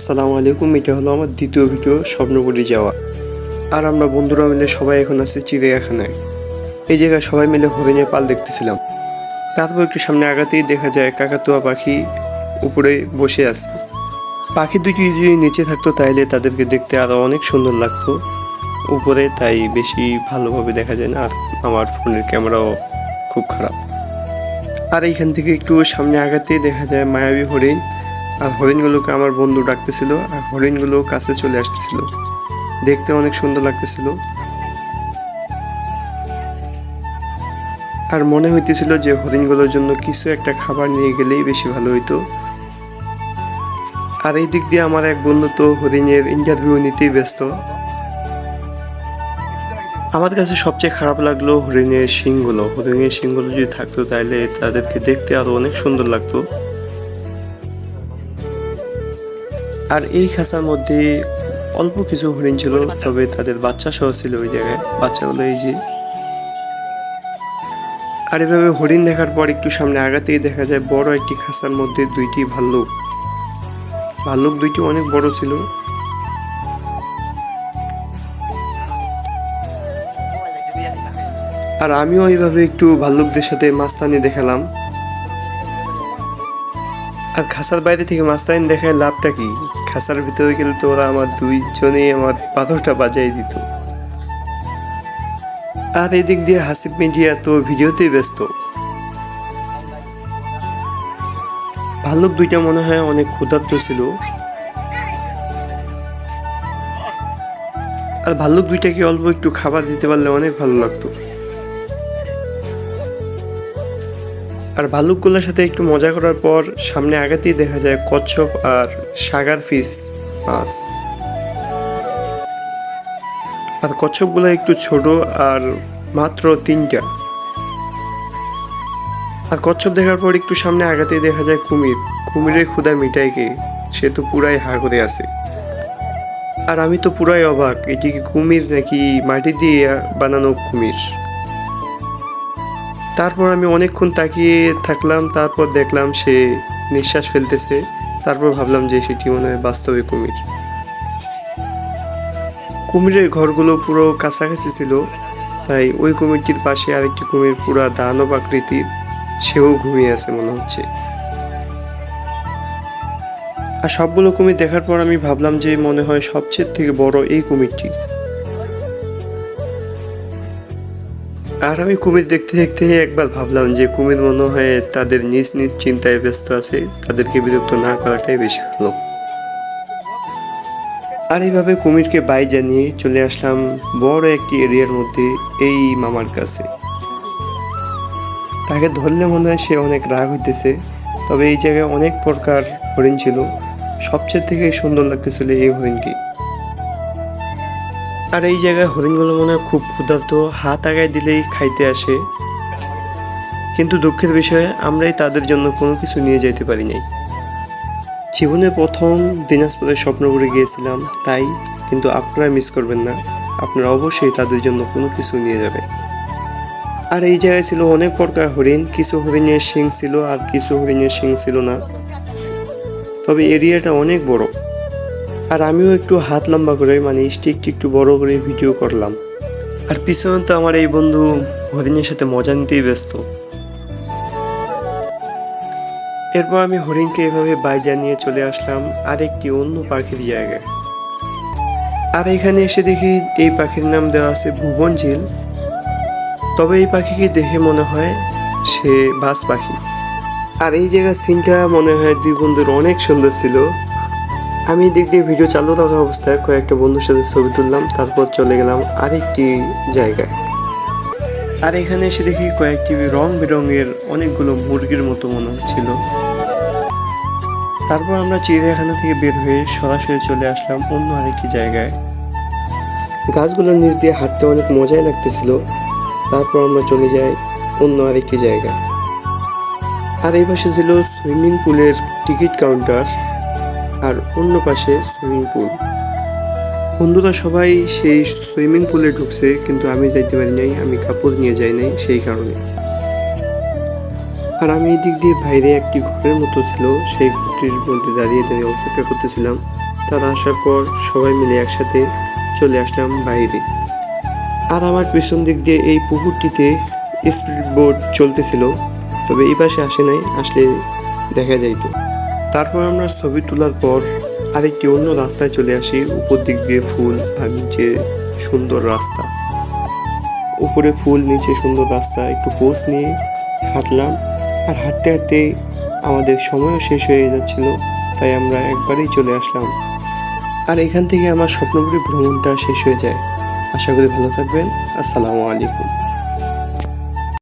আসসালামু আলাইকুম, এটা হলো আমার দ্বিতীয় ভিডিও, স্বপ্নপুরি যাওয়া। আর আমরা বন্ধুরা মিলে সবাই এখন আছি চিড়িয়াখানায়। এই জায়গায় সবাই মিলে হরিণের পাল দেখতেছিলাম। তারপর একটু সামনে আগাতেই দেখা যায় কাকাতুয়া পাখি উপরে বসে আছে। পাখি দুটি যদি নিচে থাকতো, তাইলে তাদেরকে দেখতে আরও অনেক সুন্দর লাগতো। উপরে তাই বেশি ভালোভাবে দেখা যায় না, আর আমার ফোনের ক্যামেরাও খুব খারাপ। আর এইখান থেকে একটু সামনে আগাতেই দেখা যায় মায়াবী হরিণ। আর হরিণগুলোকে আমার বন্ধু ডাকতেছিল আর হরিণগুলো কাছে চলে আসতেছিল। দেখতে অনেক সুন্দর লাগতেছিল। আর মনে হইতেছিল যে হরিণগুলোর জন্য কিছু একটা খাবার নিয়ে গেলেই বেশি ভালো হইতো। আর এই দিক দিয়ে আমার এক বন্ধু তো হরিণের ইন্টারভিউ নিতেই ব্যস্ত। আমার কাছে সবচেয়ে খারাপ লাগল হরিণের শিংগুলো। হরিণের শিংগুলো যদি থাকতো তাহলে তাদেরকে দেখতে আরও অনেক সুন্দর লাগতো। আর এই খাঁচার মধ্যে অল্প কিছু হরিণ ছিল, তবে তাদের বাচ্চা সহ ছিল ওই জায়গায়। বাচ্চাগুলো এই যে আর এভাবে হরিণ দেখার পর একটু সামনে আগাতেই দেখা যায় বড় একটি খাঁচার মধ্যে দুইটি ভাল্লুক। ভাল্লুক দুইটি অনেক বড় ছিল। আর আমিও এইভাবে একটু ভাল্লুকদের সাথে মাস্তানি দেখালাম। আর খাসার বাইরে থেকে মাস্তানি দেখায় লাভটা কি? খাসার ভিতরে গেলে তো ওরা আমার দুইজনেই আমার পাথরটা বাজাই দিত। আর এদিক দিয়ে হাসিব মিডিয়া তো ভিডিওতেই ব্যস্ত। ভাল্লুক দুইটা মনে হয় অনেক ক্ষুধার্ত ছিল। আর ভাল্লুক দুইটাকে অল্প একটু খাবার দিতে পারলে অনেক ভালো লাগতো। আর ভাল্লুকগুলোর সাথে একটু মজা করার পর সামনে আগাতেই দেখা যায় কচ্ছপ আর সাগার ফিস মাছ। আর কচ্ছপগুলো একটু ছোট আর মাত্র তিনটা। আর কচ্ছপ দেখার পর একটু সামনে আগাতেই দেখা যায় কুমির। কুমিরের ক্ষুদা মিটাইকে সে তো পুরাই হা করে আছে। আর আমি তো পুরাই অবাক, এটি কি কুমির নাকি মাটি দিয়ে বানানো কুমির? তারপর আমি অনেকক্ষণ তাকিয়ে থাকলাম, তারপর দেখলাম সে নিঃশ্বাস ফেলতেছে। তারপর ভাবলাম যে সেটি মনে হয় বাস্তবে কুমির। কুমিরের ঘরগুলো পুরো কাছাকাছি ছিল, তাই ওই কুমিরটির পাশে আরেকটি কুমির পুরা দানব আকৃতির, সেও ঘুমিয়ে আছে মনে হচ্ছে। আর সবগুলো কুমির দেখার পর আমি ভাবলাম যে মনে হয় সবচেয়ে থেকে বড় এই কুমিরটি। আর আমি কুমির দেখতে দেখতে একবার ভাবলাম যে কুমির মনে হয় তাদের নিজ নিজ চিন্তায় ব্যস্ত আছে, তাদেরকে বিরক্ত না করাটাই বেশি ভালো। আর এইভাবে কুমিরকে বাই জানিয়ে চলে আসলাম বড় একটি এরিয়ার মধ্যে এই মামার কাছে। তাকে ধরলে মনে হয় সে অনেক রাগ হইতেছে, তবে এই জায়গায় অনেক প্রকার হরিণ ছিল। সবচেয়ে থেকে সুন্দর লাগতেছিল এই হরিণকে আর এই জায়গায় হরিণগুলো মনে হয় খুব ক্ষুধার্ত, হাত আগায় দিলেই খাইতে আসে। কিন্তু দুঃখের বিষয়ে, আমরাই তাদের জন্য কোনো কিছু নিয়ে যেতে পারি নাই। জীবনে প্রথম দিনাজপুরের স্বপ্নপুরে গিয়েছিলাম, তাই কিন্তু আপনারা মিস করবেন না। আপনারা অবশ্যই তাদের জন্য কোনো কিছু নিয়ে যাবেন। আর এই জায়গায় ছিল অনেক প্রকার হরিণ, কিছু হরিণের শিং ছিল আর কিছু হরিণের শিং ছিল না। তবে এরিয়াটা অনেক বড়। আর আমিও একটু হাত লম্বা করে মানে স্টিকটি একটু বড় করে ভিডিও করলাম। আর পিছনে তো আমার এই বন্ধু হরিণের সাথে মজা নিতেই ব্যস্ত। এরপর আমি হরিণকে এভাবে বাইজা নিয়ে চলে আসলাম আরেকটি অন্য পাখির জায়গায়। আর এখানে এসে দেখি এই পাখির নাম দেওয়া আছে ভুবন ঝিল। তবে এই পাখিকে দেখে মনে হয় সে বাস পাখি। আর এই জায়গার সিনটা মনে হয় দুই বন্ধুর অনেক সুন্দর ছিল। আমি দিক দিয়ে ভিডিও চালু থাকা অবস্থায় কয়েকটা বন্ধুর সাথে ছবি তুললাম, তারপর চলে গেলাম আরেকটি জায়গায়। আর এখানে এসে দেখি কয়েকটি রং বেরঙের অনেকগুলো মুরগির মতো মনে হচ্ছিল। তারপর আমরা চিড়িয়াখানা থেকে বের হয়ে সরাসরি চলে আসলাম অন্য আরেকটি জায়গায়। গাছগুলোর নিচ দিয়ে হাঁটতে অনেক মজাই লাগতেছিল। তারপর আমরা চলে যাই অন্য আরেকটি জায়গায়। আর এই পাশে ছিল সুইমিং পুলের টিকিট কাউন্টার। আর অন্য পাশে সুইমিং পুল। বন্ধুরা, সবাই সেই সুইমিং পুলে ঢুকছে, কিন্তু আমি যাইতে পারি নাই, আমি কাপড় নিয়ে যাই নাই সেই কারণে। আর আমি এই দিক দিয়ে বাইরে একটি ঘরের মতো ছিল, সেই ঘরটির মধ্যে দাঁড়িয়ে দাঁড়িয়ে অপেক্ষা করতেছিলাম। তারা আসার পর সবাই মিলে একসাথে চলে আসলাম বাইরে। আর আমার পেছন দিক দিয়ে এই পুকুরটিতে স্পিড বোট চলতেছিল, তবে এই পাশে আসে নাই, আসলে দেখা যাইতো। তারপর আমরা ছবি তোলার পর আরেকটি অন্য রাস্তায় চলে আসি, উপর দিক দিয়ে ফুল আর নিচে সুন্দর রাস্তা। উপরে ফুল, নিচে সুন্দর রাস্তা, একটু পোজ নিয়ে হাঁটলাম আর হাঁটতে হাঁটতে আমাদের সময়ও শেষ হয়ে যাচ্ছিল, তাই আমরা একবারেই চলে আসলাম। আর এখান থেকে আমার স্বপ্নপুরী ভ্রমণটা শেষ হয়ে যায়। আশা করি ভালো থাকবেন। আসসালামু আলাইকুম।